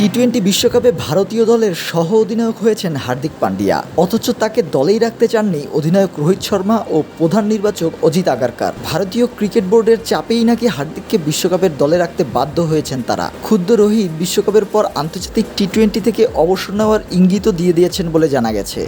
T twenty বিশ্বকাপে ভারতীয় দলের সহ অধিনায়ক হয়েছেন হার্দিক পান্ডিয়া। অথচ তাকে দলেই রাখতে চাননি অধিনায়ক রোহিত শর্মা ও প্রধান নির্বাচক অজিত আগারকার। ভারতীয় ক্রিকেট বোর্ডের চাপেই নাকি হার্দিককে বিশ্বকাপের দলে রাখতে বাধ্য হয়েছেন তারা। ক্ষুদ্র রোহিত বিশ্বকাপের পর আন্তর্জাতিক টি টোয়েন্টি থেকে অবসর নেওয়ার ইঙ্গিতও দিয়ে দিয়েছেন বলে জানা গেছে।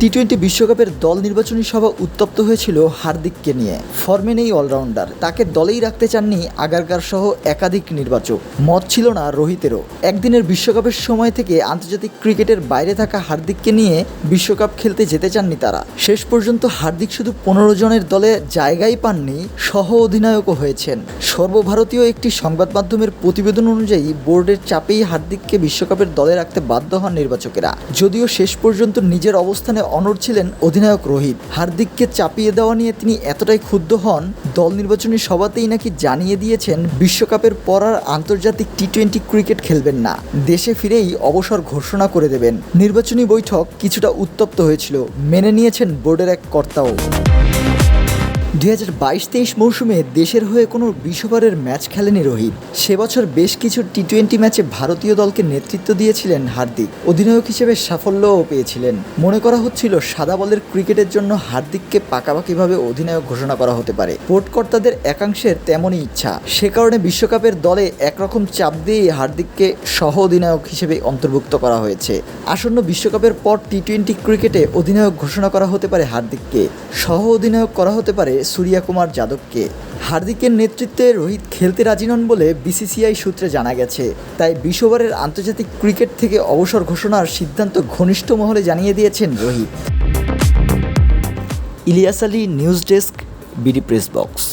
টি টোয়েন্টি বিশ্বকাপের দল নির্বাচনী সভা উত্তপ্ত হয়েছিল হার্দিককে নিয়ে। ফর্মে নেই অলরাউন্ডার। তাকে দলেই রাখতে চাননি আগারকার সহ একাধিক নির্বাচক। মত ছিল না রোহিতেরও। একদিনের বিশ্বকাপের সময় থেকে আন্তর্জাতিক ক্রিকেটের বাইরে থাকা হার্দিককে নিয়ে বিশ্বকাপ খেলতে যেতে চাননি তারা। শেষ পর্যন্ত হার্দিক শুধু পনেরো জনের দলে জায়গাই পাননি, সহ অধিনায়কও হয়েছেন। সর্বভারতীয় একটি সংবাদ মাধ্যমের প্রতিবেদন অনুযায়ী বোর্ডের চাপেই হার্দিককে বিশ্বকাপের দলে রাখতে বাধ্য হন নির্বাচকেরা। যদিও শেষ পর্যন্ত নিজের অবস্থানে অনড় ছিলেন অধিনায়ক রোহিত। হার্দিককে চাপিয়ে দেওয়া নিয়ে তিনি এতটাই ক্ষুব্ধ হন, দল নির্বাচনী সভাতেই নাকি জানিয়ে দিয়েছেন বিশ্বকাপের পর আর আন্তর্জাতিক টি টোয়েন্টি ক্রিকেট খেলবেন না। দেশে ফিরেই অবসর ঘোষণা করে দেবেন। নির্বাচনী বৈঠক কিছুটা উত্তপ্ত হয়েছিল, মেনে নিয়েছেন বোর্ডের এক কর্তাও। দুই হাজার বাইশ তেইশ মৌসুমে দেশের হয়ে কোনো বিশ্ববারের ম্যাচ খেলেনি রোহিত। সে বছর বেশ কিছু টি টোয়েন্টি ম্যাচে ভারতীয় দলকে নেতৃত্ব দিয়েছিলেন হার্দিক। অধিনায়ক হিসেবে সাফল্যও পেয়েছিলেন। মনে করা হচ্ছিল সাদা বলের ক্রিকেটের জন্য হার্দিককে পাকাপাকিভাবে অধিনায়ক ঘোষণা করা হতে পারে। বোর্ডকর্তাদের একাংশের তেমনই ইচ্ছা। সে কারণে বিশ্বকাপের দলে একরকম চাপ দিয়েই হার্দিককে সহ অধিনায়ক হিসেবে অন্তর্ভুক্ত করা হয়েছে। আসন্ন বিশ্বকাপের পর টি টোয়েন্টি ক্রিকেটে অধিনায়ক ঘোষণা করা হতে পারে হার্দিককে। সহ অধিনায়ক করা হতে পারে সূর্যা কুমার যাদবকে। হার্দিকের নেতৃত্বে রোহিত খেলতে রাজি নন বলে বিসিসিআই সূত্রে জানা গেছে। তাই বিশ ওভারের আন্তর্জাতিক ক্রিকেট থেকে অবসর ঘোষণার সিদ্ধান্ত ঘনিষ্ঠ মহলে জানিয়ে দিয়েছেন Rohit. Ilias Ali, news desk, BD press box.